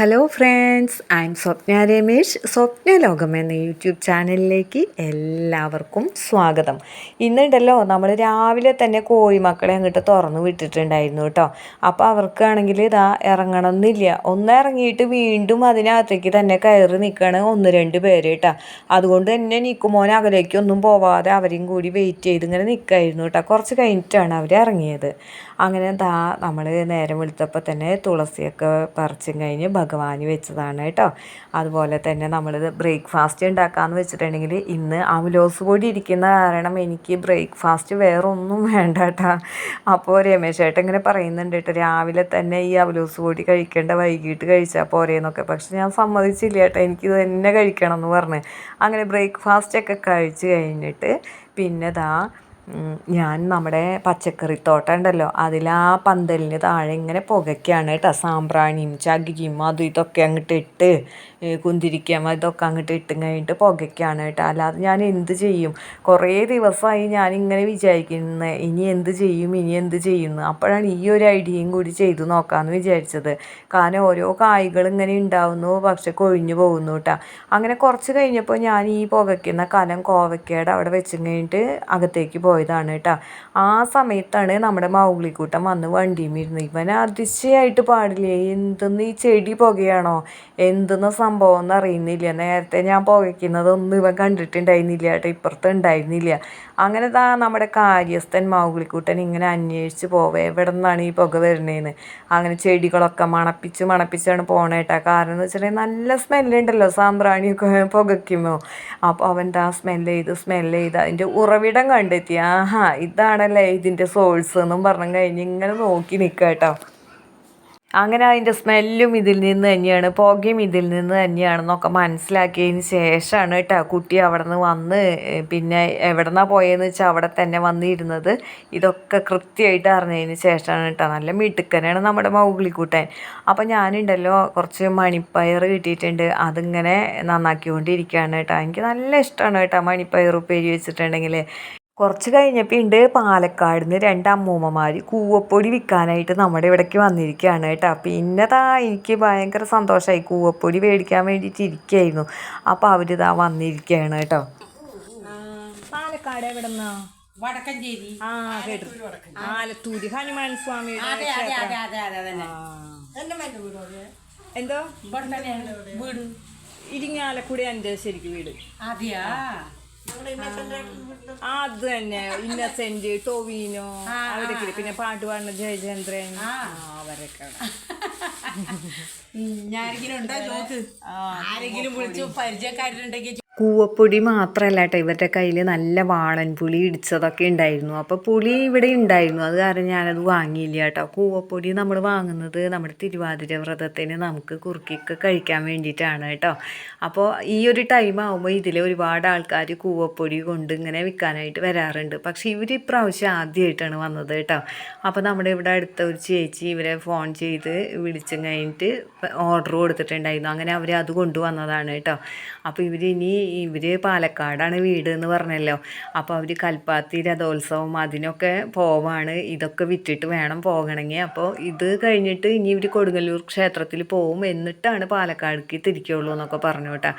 Hello friends I am Swapna Ramesh Swapna ലോകം എന്ന YouTube ചാനലിലേക്ക് എല്ലാവർക്കും സ്വാഗതം. ഇന്നുണ്ടല്ലോ നമ്മൾ രാവിലെ തന്നെ കോഴിമക്കളെ അങ്ങോട്ട് തുറന്ന് വിട്ടിട്ടുണ്ടായിരുന്നു കേട്ടോ. അപ്പോൾ അവർക്കാണെങ്കിൽ ഇതാ ഇറങ്ങണം എന്നില്ല ഒന്ന് ഇറങ്ങിയിട്ട് വീണ്ടും അതിനകത്തേക്ക് തന്നെ കയറി നിൽക്കുകയാണ് ഒന്ന് രണ്ട് പേര് കേട്ടോ. അതുകൊണ്ട് തന്നെ നിൽക്കുമോൻ അകലേക്കൊന്നും പോവാതെ അവരെയും കൂടി വെയിറ്റ് ചെയ്ത് ഇങ്ങനെ നിൽക്കായിരുന്നു കേട്ടോ. കുറച്ച് കഴിഞ്ഞിട്ടാണ് അവർ ഇറങ്ങിയത്. അങ്ങനെ ദാ നമ്മൾ നേരം വെളുത്തപ്പോൾ തന്നെ തുളസിയൊക്കെ പറിച്ചും കഴിഞ്ഞ് ഭഗവാന് വെച്ചതാണ് കേട്ടോ. അതുപോലെ തന്നെ നമ്മളിത് ബ്രേക്ക്ഫാസ്റ്റ് ഉണ്ടാക്കാമെന്ന് വെച്ചിട്ടുണ്ടെങ്കിൽ ഇന്ന് അവലോസ് പൊടി ഇരിക്കുന്ന കാരണം എനിക്ക് ബ്രേക്ക്ഫാസ്റ്റ് വേറൊന്നും വേണ്ട കേട്ടോ. അപ്പോൾ രമേശ് ചേട്ടൻ ഇങ്ങനെ പറയുന്നുണ്ട് കേട്ടോ രാവിലെ തന്നെ ഈ അവലോസ് കൂടി കഴിക്കേണ്ട വൈകിട്ട് കഴിച്ചാൽ പോരേന്നൊക്കെ പക്ഷെ ഞാൻ സമ്മതിച്ചില്ല കേട്ടോ എനിക്കിത് തന്നെ കഴിക്കണം എന്ന് പറഞ്ഞ്. അങ്ങനെ ബ്രേക്ക്ഫാസ്റ്റ് ഒക്കെ കഴിച്ച് കഴിഞ്ഞിട്ട് പിന്നെ ദാ ഞാൻ നമ്മുടെ പച്ചക്കറിത്തോട്ടം ഉണ്ടല്ലോ അതിൽ ആ പന്തലിന് താഴെ ഇങ്ങനെ പുകയ്ക്കാണ് കേട്ടോ. സാമ്പ്രാണിയും ചകിരിയും അതും ഇതൊക്കെ അങ്ങോട്ട് ഇട്ട് കുന്തിരിക്കാം ഇതൊക്കെ അങ്ങോട്ട് ഇട്ടും കഴിഞ്ഞിട്ട് പുകയ്ക്കാണ് കേട്ടോ. അല്ലാതെ ഞാൻ എന്ത് ചെയ്യും? കുറേ ദിവസമായി ഞാൻ ഇങ്ങനെ വിചാരിക്കുന്നത് ഇനി എന്ത് ചെയ്യും ഇനി എന്ത് ചെയ്യുന്നു? അപ്പോഴാണ് ഈ ഒരു ഐഡിയയും കൂടി ചെയ്തു നോക്കാമെന്ന് വിചാരിച്ചത്. കാരണം ഓരോ കായ്കൾ ഇങ്ങനെ ഉണ്ടാവുന്നു പക്ഷെ കൊഴിഞ്ഞു പോകുന്നു കേട്ടോ. അങ്ങനെ കുറച്ച് കഴിഞ്ഞപ്പോൾ ഞാൻ ഈ പുകയ്ക്കുന്ന കലം കോവയ്ക്കയുടെ അവിടെ വെച്ചും കഴിഞ്ഞിട്ട് അകത്തേക്ക് പോയതാണ് കേട്ടോ. ആ സമയത്താണ് നമ്മുടെ മൗഗ്ലിക്കൂട്ടം വന്ന് വണ്ടിയും ഇരുന്ന് ഇവൻ അതിശയായിട്ട് പാടില്ലേ? എന്തെന്ന് ഈ ചെടി പുകയാണോ? എന്തെന്ന് സംഭവം എന്ന് അറിയുന്നില്ല. നേരത്തെ ഞാൻ പുകയ്ക്കുന്നതൊന്നും ഇവൻ കണ്ടിട്ടുണ്ടായിരുന്നില്ല കേട്ടോ. ഇപ്പുറത്ത് ഉണ്ടായിരുന്നില്ല. അങ്ങനെ താ നമ്മുടെ കാര്യസ്ഥൻ മൗഗ്ലിക്കൂട്ടൻ ഇങ്ങനെ അന്വേഷിച്ച് പോവേ. എവിടെ നിന്നാണ് ഈ പുക വരുന്നതെന്ന് അങ്ങനെ ചെടികളൊക്കെ മണപ്പിച്ച് മണപ്പിച്ചാണ് പോണേട്ടാ കാരണം എന്ന് വെച്ചിട്ടുണ്ടെങ്കിൽ നല്ല സ്മെല്ലുണ്ടല്ലോ സാമ്പ്രാണിയൊക്കെ പുകയ്ക്കുമ്പോൾ അപ്പോൾ അവന്റെ ആ സ്മെല്ല് ചെയ്ത് സ്മെല്ല് ചെയ്ത് അതിന്റെ ഉറവിടം കണ്ടെത്തി. ആഹാ ഇതാണല്ലേ ഇതിന്റെ സോഴ്സ് എന്നും പറഞ്ഞു കഴിഞ്ഞ് ഇങ്ങനെ നോക്കി നിൽക്കുക കേട്ടോ അങ്ങനെ അതിന്റെ സ്മെല്ലും ഇതിൽ നിന്ന് തന്നെയാണ് പുകയും ഇതിൽ നിന്ന് തന്നെയാണെന്നൊക്കെ മനസ്സിലാക്കിയതിന് ശേഷമാണ് കേട്ടോ കുട്ടി അവിടെ നിന്ന് വന്ന് പിന്നെ എവിടെ നിന്നാണ് പോയതെന്ന് വെച്ചാൽ അവിടെ തന്നെ വന്നിരുന്നത്. ഇതൊക്കെ കൃത്യമായിട്ട് അറിഞ്ഞതിന് ശേഷമാണ് കേട്ടോ. നല്ല മിടുക്കനാണ് നമ്മുടെ മൗഗ്ലിക്കൂട്ടൻ. അപ്പോൾ ഞാനുണ്ടല്ലോ കുറച്ച് മണിപ്പയർ കിട്ടിയിട്ടുണ്ട്. അതിങ്ങനെ നന്നാക്കിക്കൊണ്ടിരിക്കുകയാണ് കേട്ടോ. എനിക്ക് നല്ല ഇഷ്ടമാണ് കേട്ടോ മണിപ്പയർ ഉപ്പേരി വെച്ചിട്ടുണ്ടെങ്കിൽ കുറച്ച് കഴിഞ്ഞപ്പോൾ ഉണ്ട് പാലക്കാട് നിന്ന് രണ്ട് അമ്മൂമ്മമാർ കൂവപ്പൊടി വിൽക്കാനായിട്ട് നമ്മുടെ ഇവിടേക്ക് വന്നിരിക്കുകയാണ് കേട്ടോ. പിന്നെ താ എനിക്ക് ഭയങ്കര സന്തോഷമായി കൂവപ്പൊടി മേടിക്കാൻ വേണ്ടിയിട്ട് ഇരിക്കുകയായിരുന്നു അപ്പോൾ അവർ ഇതാ വന്നിരിക്കുകയാണ് കേട്ടോ. പാലക്കാട് എവിടെ വടക്കഞ്ചേരി. ആ കേട്ടു. ആലത്തൂര് ഹനുമാൻ സ്വാമി എന്തോ? വീട്. ഇരിങ്ങാലക്കുടി എന്റെ ശരിക്കും വീട്. അതെയാ? അത് തന്നെ. ഇന്നസെന്റ് ടോവിനോ അവരൊക്കെ പിന്നെ പാട്ട് പാടുന്ന ജയചന്ദ്രൻ. അവരൊക്കെ ഞാരെങ്കിലും ഉണ്ടോ നോക്ക് ആരെങ്കിലും വിളിച്ചു പരിചയക്കാരുണ്ടെങ്കിൽ കൂവപ്പൊടി മാത്രമല്ല കേട്ടോ ഇവരുടെ കയ്യിൽ നല്ല വാളൻ പുളി ഇടിച്ചതൊക്കെ ഉണ്ടായിരുന്നു. അപ്പോൾ പുളി ഇവിടെ ഉണ്ടായിരുന്നു. അത് കാരണം ഞാനത് വാങ്ങിയില്ല കേട്ടോ കൂവപ്പൊടി നമ്മൾ വാങ്ങുന്നത് നമ്മുടെ തിരുവാതിര വ്രതത്തിന് നമുക്ക് കുറുക്കിയൊക്കെ കഴിക്കാൻ വേണ്ടിയിട്ടാണ് കേട്ടോ അപ്പോൾ ഈ ഒരു ടൈം ആകുമ്പോൾ ഇതിൽ ഒരുപാട് ആൾക്കാർ കൂവപ്പൊടി കൊണ്ട് ഇങ്ങനെ വിൽക്കാനായിട്ട് വരാറുണ്ട്. പക്ഷേ ഇവർ ഇപ്രാവശ്യം ആദ്യമായിട്ടാണ് വന്നത് കേട്ടോ അപ്പോൾ നമ്മുടെ ഇവിടെ അടുത്ത ഒരു ചേച്ചി ഇവരെ ഫോൺ ചെയ്ത് വിളിച്ചു കഴിഞ്ഞിട്ട് ഓർഡർ കൊടുത്തിട്ടുണ്ടായിരുന്നു. അങ്ങനെ അവർ അത് കൊണ്ടുവന്നതാണ് കേട്ടോ അപ്പോൾ ഇവരിനി ഇവർ പാലക്കാടാണ് വീട് എന്ന് പറഞ്ഞല്ലോ. അപ്പോൾ അവർ കൽപ്പാത്തി രഥോത്സവം അതിനൊക്കെ പോവാണ്. ഇതൊക്കെ വിറ്റിട്ട് വേണം പോകണമെങ്കിൽ അപ്പോൾ ഇത് കഴിഞ്ഞിട്ട് ഇനി ഇവർ കൊടുങ്ങല്ലൂർ ക്ഷേത്രത്തിൽ പോവും. എന്നിട്ടാണ് പാലക്കാടേക്ക് തിരിക്കുള്ളൂ എന്നൊക്കെ പറഞ്ഞു കേട്ടോ.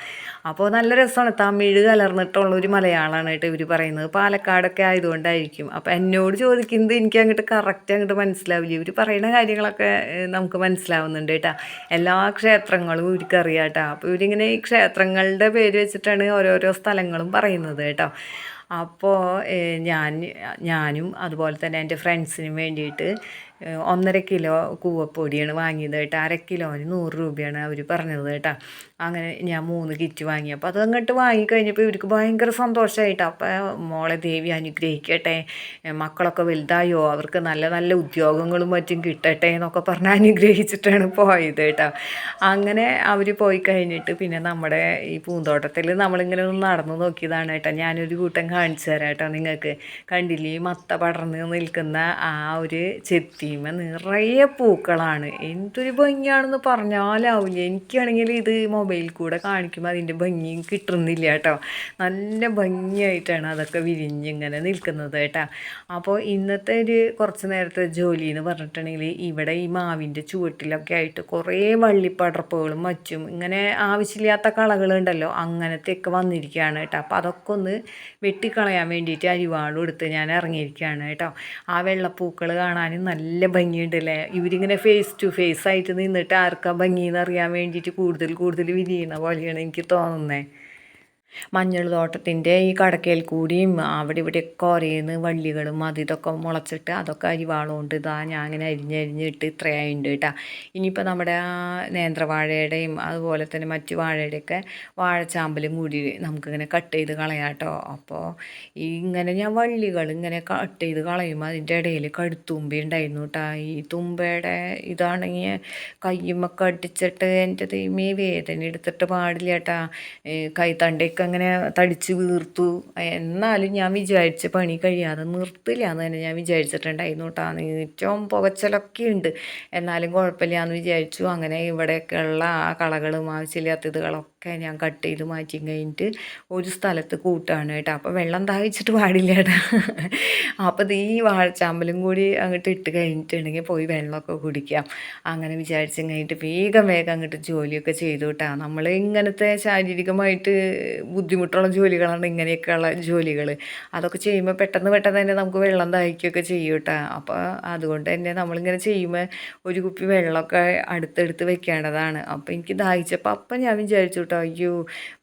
അപ്പോൾ നല്ല രസമാണ്. തമിഴ് കലർന്നിട്ടുള്ള ഒരു മലയാളമാണ് കേട്ടോ ഇവർ പറയുന്നത്. പാലക്കാടൊക്കെ ആയതുകൊണ്ടായിരിക്കും. അപ്പോൾ എന്നോട് ചോദിക്കുന്നത് എനിക്ക് അങ്ങോട്ട് കറക്റ്റ് അങ്ങോട്ട് മനസ്സിലാവില്ല. ഇവർ പറയുന്ന കാര്യങ്ങളൊക്കെ നമുക്ക് മനസ്സിലാവുന്നുണ്ട് കേട്ടോ. എല്ലാ ക്ഷേത്രങ്ങളും ഇവർക്കറിയാം കേട്ടോ. അപ്പോൾ ഇവരിങ്ങനെ ഈ ക്ഷേത്രങ്ങളുടെ പേര് വെച്ചിട്ടാണ് ഓരോരോ സ്ഥലങ്ങളും പറയുന്നത് കേട്ടോ. അപ്പോൾ ഞാൻ ഞാനും അതുപോലെ തന്നെ എന്റെ ഫ്രണ്ട്സിനും വേണ്ടിയിട്ട് ഒന്നര കിലോ കൂവപ്പൊടിയാണ് വാങ്ങിയത് കേട്ടോ. അര കിലോന് നൂറ് രൂപയാണ് അവർ പറഞ്ഞത് കേട്ടോ. അങ്ങനെ ഞാൻ മൂന്ന് കിറ്റ് വാങ്ങി. അപ്പോൾ അങ്ങോട്ട് വാങ്ങിക്കഴിഞ്ഞപ്പോൾ ഇവർക്ക് ഭയങ്കര സന്തോഷമായിട്ടോ അപ്പോൾ മോളെ ദേവി അനുഗ്രഹിക്കട്ടെ മക്കളൊക്കെ വലുതായോ അവർക്ക് നല്ല നല്ല ഉദ്യോഗങ്ങളും മറ്റും കിട്ടട്ടെ എന്നൊക്കെ പറഞ്ഞ് അനുഗ്രഹിച്ചിട്ടാണ് പോയത് കേട്ടോ. അങ്ങനെ അവർ പോയി കഴിഞ്ഞിട്ട് പിന്നെ നമ്മുടെ ഈ പൂന്തോട്ടത്തിൽ നമ്മളിങ്ങനെ ഒന്ന് നടന്നു നോക്കിയതാണ് കേട്ടോ. ഞാനൊരു കൂട്ടം കാണിച്ചു തരാം കേട്ടോ നിങ്ങൾക്ക്. കണ്ടില്ലേ മത്ത പടർന്ന് നിൽക്കുന്ന ആ ഒരു ചെത്തിമ നിറയെ പൂക്കളാണ്. എന്തൊരു ഭംഗിയാണെന്ന് പറഞ്ഞാലാവില്ല എനിക്കാണെങ്കിൽ ഇത് മൊബൈലിൽ കൂടെ കാണിക്കുമ്പോൾ അതിന്റെ ഭംഗിയും കിട്ടുന്നില്ല കേട്ടോ. നല്ല ഭംഗിയായിട്ടാണ് അതൊക്കെ വിരിഞ്ഞിങ്ങനെ നിൽക്കുന്നത് കേട്ടോ. അപ്പോൾ ഇന്നത്തെ ഒരു കുറച്ച് നേരത്തെ ജോലി എന്ന് പറഞ്ഞിട്ടുണ്ടെങ്കിൽ ഇവിടെ ഈ മാവിന്റെ ചുവട്ടിലൊക്കെ ആയിട്ട് കുറേ വള്ളിപ്പടർപ്പുകളും മറ്റും ഇങ്ങനെ ആവശ്യമില്ലാത്ത കളകളുണ്ടല്ലോ അങ്ങനത്തെയൊക്കെ വന്നിരിക്കുകയാണ് കേട്ടോ. അപ്പോൾ അതൊക്കെ ഒന്ന് വെട്ടിക്കളയാൻ വേണ്ടിയിട്ട് അരിവാളും എടുത്ത് ഞാൻ ഇറങ്ങിയിരിക്കുകയാണ് കേട്ടോ. ആ വെള്ളപ്പൂക്കൾ കാണാനും നല്ല ഭംഗിയുണ്ടല്ലേ? ഇവരിങ്ങനെ ഫേസ് ടു ഫേസ് ആയിട്ട് നിന്നിട്ട് ആർക്കാ ഭംഗിയെന്ന് അറിയാൻ വേണ്ടിയിട്ട് കൂടുതൽ കൂടുതൽ വിരിയണ പോലെയാണ് എനിക്ക് തോന്നുന്നത് മഞ്ഞൾ തോട്ടത്തിന്റെ ഈ കടക്കയിൽ കൂടിയും അവിടെ ഇവിടെയൊക്കെ ഒരേന്ന് വള്ളികളും അത് ഇതൊക്കെ മുളച്ചിട്ട് അതൊക്കെ അരിവാളം കൊണ്ട് ഇതാ ഞാൻ അങ്ങനെ അരിഞ്ഞരിഞ്ഞിട്ട് ഇത്രയായിട്ടുണ്ട് കേട്ടോ. ഇനിയിപ്പോൾ നമ്മുടെ നേന്ത്രവാഴയുടെയും അതുപോലെ തന്നെ മറ്റു വാഴയുടെയൊക്കെ വാഴച്ചാമ്പലും കൂടി നമുക്കിങ്ങനെ കട്ട് ചെയ്ത് കളയാട്ടോ അപ്പോൾ ഇങ്ങനെ ഞാൻ വള്ളികൾ ഇങ്ങനെ കട്ട് ചെയ്ത് കളയുമ്പോൾ അതിന്റെ ഇടയിൽ കടുത്തുമ്പി ഉണ്ടായിരുന്നു കേട്ടോ. ഈ തുമ്പയുടെ ഇതാണെങ്കിൽ കയ്യുമൊക്കെ അടിച്ചിട്ട് എന്റെ ദൈവമേ വേദന എടുത്തിട്ട് പാടില്ല കേട്ടാ. കൈത്തണ്ടയൊക്കെ അങ്ങനെ തടിച്ച് വീർത്തു. എന്നാലും ഞാൻ വിചാരിച്ച പണി കഴിയാതെ നിർത്തില്ല എന്ന് തന്നെ ഞാൻ വിചാരിച്ചിട്ടുണ്ടായിരുന്നു കേട്ടോ. ഏറ്റവും പുകച്ചലൊക്കെ ഉണ്ട്. എന്നാലും കുഴപ്പമില്ല എന്ന് വിചാരിച്ചു. അങ്ങനെ ഇവിടെയൊക്കെയുള്ള ആ കളകളും ആവശ്യമില്ലാത്തതുകളൊക്കെ ഞാൻ കട്ട് ചെയ്ത് മാറ്റി കഴിഞ്ഞിട്ട് ഒരു സ്ഥലത്ത് കൂട്ടാണ് കേട്ടോ. അപ്പോൾ വെള്ളം ദാഹിച്ചിട്ട് പാടില്ല കേട്ടോ. അപ്പോൾ ഈ വാഴച്ചാമ്പലും കൂടി അങ്ങോട്ട് ഇട്ട് കഴിഞ്ഞിട്ടുണ്ടെങ്കിൽ പോയി വെള്ളമൊക്കെ കുടിക്കാം. അങ്ങനെ വിചാരിച്ച് കഴിഞ്ഞിട്ട് വേഗം വേഗം അങ്ങോട്ട് ജോലിയൊക്കെ ചെയ്തു കേട്ടോ. നമ്മൾ ഇങ്ങനത്തെ ശാരീരികമായിട്ട് ബുദ്ധിമുട്ടുള്ള ജോലികളാണ് ഇങ്ങനെയൊക്കെയുള്ള ജോലികൾ അതൊക്കെ ചെയ്യുമ്പോൾ പെട്ടെന്ന് പെട്ടെന്ന് തന്നെ നമുക്ക് വെള്ളം ദാഹിക്കുകയൊക്കെ ചെയ്യും കേട്ടോ. അപ്പോൾ അതുകൊണ്ട് തന്നെ നമ്മളിങ്ങനെ ചെയ്യുമ്പോൾ ഒരു കുപ്പി വെള്ളമൊക്കെ അടുത്തെടുത്ത് വെക്കേണ്ടതാണ്. അപ്പോൾ എനിക്ക് ദാഹിച്ചപ്പോൾ അപ്പം ഞാൻ വിചാരിച്ചു കേട്ടോ. അയ്യോ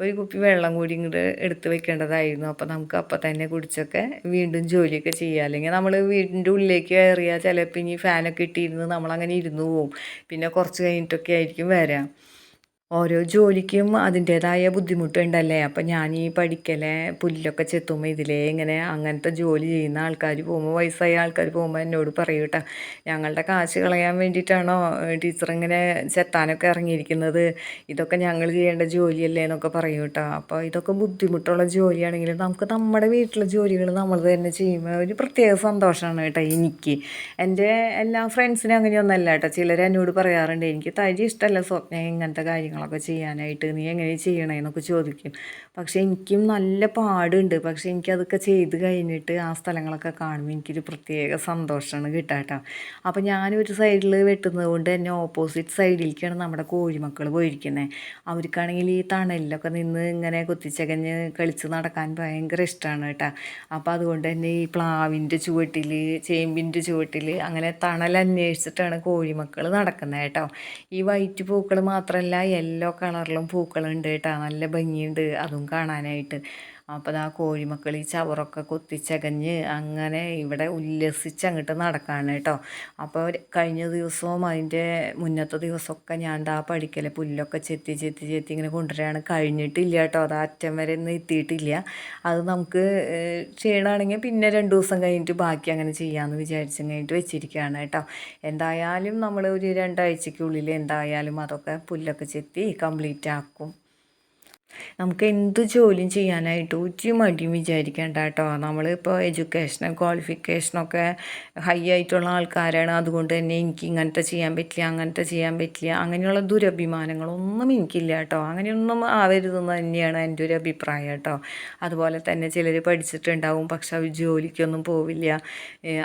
ഒരു കുപ്പി വെള്ളം കൂടി ഇങ്ങോട്ട് എടുത്ത് വെക്കേണ്ടതായിരുന്നു. അപ്പോൾ നമുക്ക് അപ്പം തന്നെ കുടിച്ചൊക്കെ വീണ്ടും ജോലിയൊക്കെ ചെയ്യുക അല്ലെങ്കിൽ നമ്മൾ വീടിന്റെ ഉള്ളിലേക്ക് കയറിയാൽ ചിലപ്പോൾ ഇനി ഫാനൊക്കെ ഇട്ടിരുന്ന് നമ്മളങ്ങനെ ഇരുന്ന് പോവും. പിന്നെ കുറച്ച് കഴിഞ്ഞിട്ടൊക്കെ ആയിരിക്കും വരാം. ഓരോ ജോലിക്കും അതിന്റേതായ ബുദ്ധിമുട്ടുണ്ടല്ലേ? അപ്പം ഞാൻ ഈ പഠിക്കലെ പുല്ലൊക്കെ ചെത്തുമ്പോൾ ഇതിലേ ഇങ്ങനെ അങ്ങനത്തെ ജോലി ചെയ്യുന്ന ആൾക്കാർ പോകുമ്പോൾ വയസ്സായ ആൾക്കാർ പോകുമ്പോൾ എന്നോട് പറയൂ കേട്ടോ ഞങ്ങളുടെ കാശ് കളയാൻ വേണ്ടിയിട്ടാണോ ടീച്ചർ ഇങ്ങനെ ചെത്താനൊക്കെ ഇറങ്ങിയിരിക്കുന്നത്? ഇതൊക്കെ ഞങ്ങൾ ചെയ്യേണ്ട ജോലിയല്ലേ എന്നൊക്കെ പറയൂ കേട്ടോ അപ്പോൾ ഇതൊക്കെ ബുദ്ധിമുട്ടുള്ള ജോലിയാണെങ്കിലും നമുക്ക് നമ്മുടെ വീട്ടിലെ ജോലികൾ നമ്മൾ തന്നെ ചെയ്യുമ്പോൾ ഒരു പ്രത്യേക സന്തോഷമാണ് കേട്ടോ എനിക്ക്. എന്റെ എല്ലാ ഫ്രണ്ട്സിനും അങ്ങനെയൊന്നല്ല കേട്ടോ ചിലർ എന്നോട് പറയാറുണ്ട് എനിക്ക് തരി ഇഷ്ടമല്ല സ്വപ്നം ഇങ്ങനത്തെ കാര്യങ്ങളൊക്കെ ചെയ്യാനായിട്ട് നീ എങ്ങനെ ചെയ്യണേന്നൊക്കെ ചോദിക്കും. പക്ഷേ എനിക്കും നല്ല പാടുണ്ട്. പക്ഷേ എനിക്കതൊക്കെ ചെയ്ത് കഴിഞ്ഞിട്ട് ആ സ്ഥലങ്ങളൊക്കെ കാണുമ്പോൾ എനിക്കൊരു പ്രത്യേക സന്തോഷമാണ് കിട്ടാട്ടോ. കേട്ടോ അപ്പോൾ ഞാനൊരു സൈഡിൽ വെട്ടുന്നത് കൊണ്ട് തന്നെ ഓപ്പോസിറ്റ് സൈഡിലേക്കാണ് നമ്മുടെ കോഴിമക്കൾ പോയിരിക്കുന്നത് അവർക്കാണെങ്കിൽ ഈ തണലിലൊക്കെ നിന്ന് ഇങ്ങനെ കുത്തിച്ചകഞ്ഞ് കളിച്ച് നടക്കാൻ ഭയങ്കര ഇഷ്ടമാണ് കേട്ടോ. അപ്പോൾ അതുകൊണ്ട് തന്നെ ഈ പ്ലാവിന്റെ ചുവട്ടിൽ ചേമ്പിന്റെ ചുവട്ടിൽ അങ്ങനെ തണൽ അന്വേഷിച്ചിട്ടാണ് കോഴിമക്കൾ നടക്കുന്നത് കേട്ടോ. ഈ വൈറ്റ് പൂക്കൾ മാത്രമല്ല യെല്ലോ കളറിലും പൂക്കളുണ്ട് കേട്ടോ. നല്ല ഭംഗിയുണ്ട്. അതും കാണാനായിട്ട്. അപ്പോൾ ആ കോഴിമക്കൾ ഈ ചവറൊക്കെ കൊത്തിച്ചകഞ്ഞ് അങ്ങനെ ഇവിടെ ഉല്ലസിച്ച് അങ്ങോട്ട് നടക്കാണ് കേട്ടോ. അപ്പോൾ കഴിഞ്ഞ ദിവസവും അതിന്റെ മുന്നത്തെ ദിവസമൊക്കെ ഞാൻ ആ പഠിക്കലെ പുല്ലൊക്കെ ചെത്തി ചെത്തി ചെത്തി ഇങ്ങനെ കൊണ്ടുവരികയാണ് കഴിഞ്ഞിട്ടില്ല കേട്ടോ. അത് അറ്റം വരെ ഒന്നും എത്തിയിട്ടില്ല. അത് നമുക്ക് ക്ഷീണമാണെങ്കിൽ പിന്നെ രണ്ട് ദിവസം കഴിഞ്ഞിട്ട് ബാക്കി അങ്ങനെ ചെയ്യാമെന്ന് വിചാരിച്ചു കഴിഞ്ഞിട്ട് വെച്ചിരിക്കുകയാണ് കേട്ടോ. എന്തായാലും നമ്മൾ ഒരു രണ്ടാഴ്ചയ്ക്കുള്ളിൽ എന്തായാലും അതൊക്കെ പുല്ലൊക്കെ ചെത്തി കംപ്ലീറ്റ് ആക്കും നമുക്ക് എന്ത് ജോലിയും ചെയ്യാനായിട്ട് ഒരു മടിയും വിചാരിക്കേണ്ട കേട്ടോ. നമ്മളിപ്പോൾ എഡ്യൂക്കേഷനും ക്വാളിഫിക്കേഷനൊക്കെ ഹൈ ആയിട്ടുള്ള ആൾക്കാരാണ്. അതുകൊണ്ട് തന്നെ എനിക്ക് ഇങ്ങനത്തെ ചെയ്യാൻ പറ്റില്ല അങ്ങനത്തെ ചെയ്യാൻ പറ്റില്ല. അങ്ങനെയുള്ള ദുരഭിമാനങ്ങളൊന്നും എനിക്കില്ല കേട്ടോ. അങ്ങനെയൊന്നും ആവരുതെന്ന് തന്നെയാണ് എന്റെ ഒരു അഭിപ്രായം കേട്ടോ. അതുപോലെ തന്നെ ചിലർ പഠിച്ചിട്ടുണ്ടാവും പക്ഷെ അവർ ജോലിക്കൊന്നും പോവില്ല.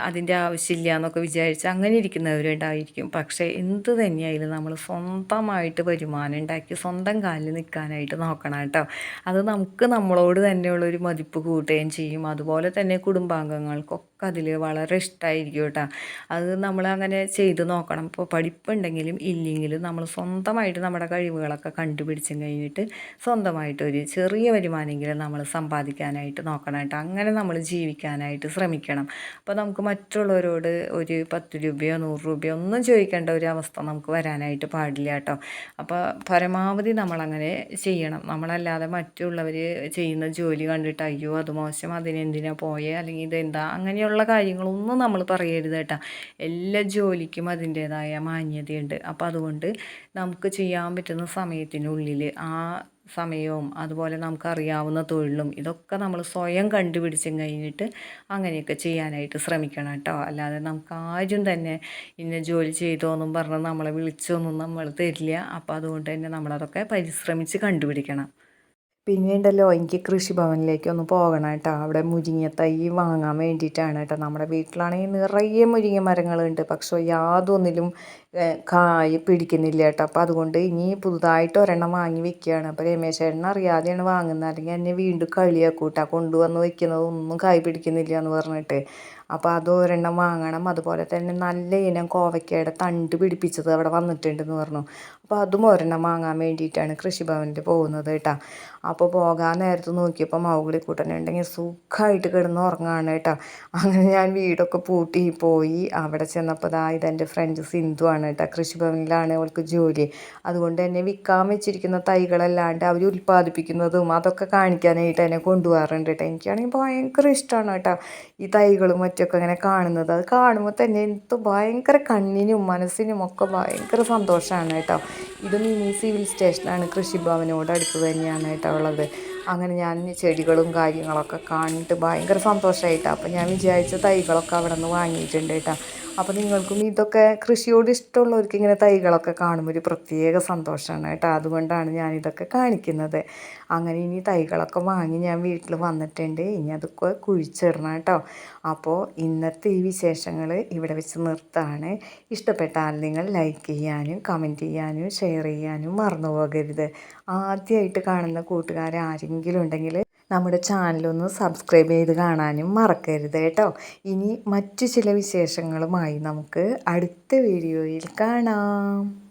അതിന്റെ ആവശ്യമില്ല എന്നൊക്കെ വിചാരിച്ച് അങ്ങനെ ഇരിക്കുന്നവരുണ്ടായിരിക്കും. പക്ഷേ എന്ത് തന്നെയായാലും നമ്മൾ സ്വന്തമായിട്ട് വരുമാനം ഉണ്ടാക്കി സ്വന്തം കാലിൽ നിൽക്കാനായിട്ട് നോക്കണം കേട്ടോ. അത് നമുക്ക് നമ്മളോട് തന്നെയുള്ളൊരു മതിപ്പ് കൂട്ടുകയും ചെയ്യും. അതുപോലെ തന്നെ കുടുംബാംഗങ്ങൾക്കൊക്കെ അതിൽ വളരെ ഇഷ്ടമായിരിക്കും കേട്ടോ. അത് നമ്മൾ അങ്ങനെ ചെയ്ത് നോക്കണം. ഇപ്പോൾ പഠിപ്പുണ്ടെങ്കിലും ഇല്ലെങ്കിലും നമ്മൾ സ്വന്തമായിട്ട് നമ്മുടെ കഴിവുകളൊക്കെ കണ്ടുപിടിച്ചും കഴിഞ്ഞിട്ട് സ്വന്തമായിട്ട് ഒരു ചെറിയ വരുമാനമെങ്കിലും നമ്മൾ സമ്പാദിക്കാനായിട്ട് നോക്കണം കേട്ടോ. അങ്ങനെ നമ്മൾ ജീവിക്കാനായിട്ട് ശ്രമിക്കണം. അപ്പോൾ നമുക്ക് മറ്റുള്ളവരോട് ഒരു പത്ത് രൂപയോ നൂറ് രൂപയോ ഒന്നും ചോദിക്കേണ്ട ഒരു അവസ്ഥ നമുക്ക് വരാനായിട്ട് പാടില്ല കേട്ടോ. അപ്പോൾ പരമാവധി നമ്മളങ്ങനെ ചെയ്യണം. നമ്മളല്ലാതെ മറ്റുള്ളവർ ചെയ്യുന്ന ജോലി കണ്ടിട്ട് അയ്യോ അത് മോശം അതിനെന്തിനാ പോയേ? അല്ലെങ്കിൽ ഇതെന്താ? അങ്ങനെയുള്ള കാര്യങ്ങളൊന്നും നമ്മൾ പറയരുത് കേട്ടോ. എല്ലാ ജോലിക്കും അതിന്റേതായ മാന്യതയുണ്ട്. അപ്പോൾ അതുകൊണ്ട് നമുക്ക് ചെയ്യാൻ പറ്റുന്ന സമയത്തിനുള്ളിൽ ആ സമയവും അതുപോലെ നമുക്കറിയാവുന്ന തൊഴിലും ഇതൊക്കെ നമ്മൾ സ്വയം കണ്ടുപിടിച്ചും കഴിഞ്ഞിട്ട് അങ്ങനെയൊക്കെ ചെയ്യാനായിട്ട് ശ്രമിക്കണം കേട്ടോ. അല്ലാതെ നമുക്ക് ആരും തന്നെ ഇന്ന ജോലി ചെയ്തോന്നും പറഞ്ഞ് നമ്മളെ വിളിച്ചൊന്നും നമ്മൾ തരില്ല. അപ്പോൾ അതുകൊണ്ട് തന്നെ നമ്മളതൊക്കെ പരിശ്രമിച്ച് കണ്ടുപിടിക്കണം. പിന്നെ ഉണ്ടല്ലോ എനിക്ക് കൃഷിഭവനിലേക്ക് ഒന്ന് പോകണം കേട്ടോ. അവിടെ മുരിങ്ങ തൈ വാങ്ങാൻ വേണ്ടിയിട്ടാണ് കേട്ടോ. നമ്മുടെ വീട്ടിലാണെങ്കിൽ നിറയെ മുരിങ്ങ മരങ്ങളുണ്ട്. പക്ഷേ യാതൊന്നിലും കായ് പിടിക്കുന്നില്ല കേട്ടോ. അപ്പോൾ അതുകൊണ്ട് ഇനി പുതുതായിട്ട് ഒരെണ്ണം വാങ്ങി വെക്കുകയാണ്. അപ്പോൾ രമേശ് ചേട്ടൻ അറിയാതെയാണ് വാങ്ങുന്നത്. അല്ലെങ്കിൽ എന്നെ വീണ്ടും കളിയാക്കൂട്ടാ കൊണ്ടുവന്ന് വെക്കുന്നത് ഒന്നും കായ് പിടിക്കുന്നില്ല എന്ന് പറഞ്ഞിട്ട്. അപ്പോൾ അത് ഒരെണ്ണം വാങ്ങണം. അതുപോലെ തന്നെ നല്ല ഇനം കോവയ്ക്കയുടെ തണ്ട് പിടിപ്പിച്ചത് അവിടെ വന്നിട്ടുണ്ടെന്ന് പറഞ്ഞു. അപ്പോൾ അതും ഒരെണ്ണം വാങ്ങാൻ വേണ്ടിയിട്ടാണ് കൃഷിഭവനിൽ പോകുന്നത് കേട്ടോ. അപ്പോൾ പോകാൻ നേരത്ത് നോക്കിയപ്പോൾ മൗഗിളി കൂട്ടനുണ്ടെങ്കിൽ സുഖമായിട്ട് കിടന്ന് ഉറങ്ങാണ് കേട്ടോ. അങ്ങനെ ഞാൻ വീടൊക്കെ പൂട്ടി പോയി. അവിടെ ചെന്നപ്പോൾ ദാ ഇതെന്റെ ഫ്രണ്ട് സിന്ധു ആണ് കേട്ടോ. കൃഷിഭവനിലാണ് അവൾക്ക് ജോലി. അതുകൊണ്ട് തന്നെ വിൽക്കാൻ വെച്ചിരിക്കുന്ന തൈകളല്ലാണ്ട് അവർ ഉൽപ്പാദിപ്പിക്കുന്നതും അതൊക്കെ കാണിക്കാനായിട്ട് എന്നെ കൊണ്ടുപോകാറുണ്ട് കേട്ടോ. എനിക്കാണെങ്കിൽ ഭയങ്കര ഇഷ്ടമാണ് കേട്ടോ ഈ തൈകളും മറ്റൊക്കെ ഇങ്ങനെ കാണുന്നത്. അത് കാണുമ്പോൾ തന്നെ എനിക്ക് ഭയങ്കര കണ്ണിനും മനസ്സിനും ഒക്കെ ഭയങ്കര സന്തോഷമാണ് കേട്ടോ. ഇത് മിനി സിവിൽ സ്റ്റേഷനാണ്. കൃഷിഭവനോട് അടുത്ത് തന്നെയാണ് കേട്ടോ ഉള്ളത്. അങ്ങനെ ഞാൻ ചെടികളും കാര്യങ്ങളൊക്കെ കാണിട്ട് ഭയങ്കര സന്തോഷമായിട്ടാണ് അപ്പോൾ ഞാൻ വിചാരിച്ച തൈകളൊക്കെ അവിടെ നിന്ന് വാങ്ങിയിട്ടുണ്ട് കേട്ടോ. അപ്പോൾ നിങ്ങൾക്കും ഇതൊക്കെ കൃഷിയോട് ഇഷ്ടമുള്ളവർക്ക് ഇങ്ങനെ തൈകളൊക്കെ കാണുമ്പോൾ ഒരു പ്രത്യേക സന്തോഷമാണ് കേട്ടോ. അതുകൊണ്ടാണ് ഞാനിതൊക്കെ കാണിക്കുന്നത്. അങ്ങനെ ഇനി തൈകളൊക്കെ വാങ്ങി ഞാൻ വീട്ടിൽ വന്നിട്ടുണ്ട്. ഇനി അതൊക്കെ കുഴിച്ചിടണം കേട്ടോ. അപ്പോൾ ഇന്നത്തെ ഈ വിശേഷങ്ങൾ ഇവിടെ വെച്ച് നിർത്താണ്. ഇഷ്ടപ്പെട്ടാൽ നിങ്ങൾ ലൈക്ക് ചെയ്യാനും കമന്റ് ചെയ്യാനും ഷെയർ ചെയ്യാനും മറന്നു പോകരുത്. ആദ്യമായിട്ട് കാണുന്ന കൂട്ടുകാർ ആരെങ്കിലും ഉണ്ടെങ്കിൽ നമ്മുടെ ചാനലൊന്ന് സബ്സ്ക്രൈബ് ചെയ്ത് കാണാനും മറക്കരുത് കേട്ടോ. ഇനി മറ്റു ചില വിശേഷങ്ങളുമായി നമുക്ക് അടുത്ത വീഡിയോയിൽ കാണാം.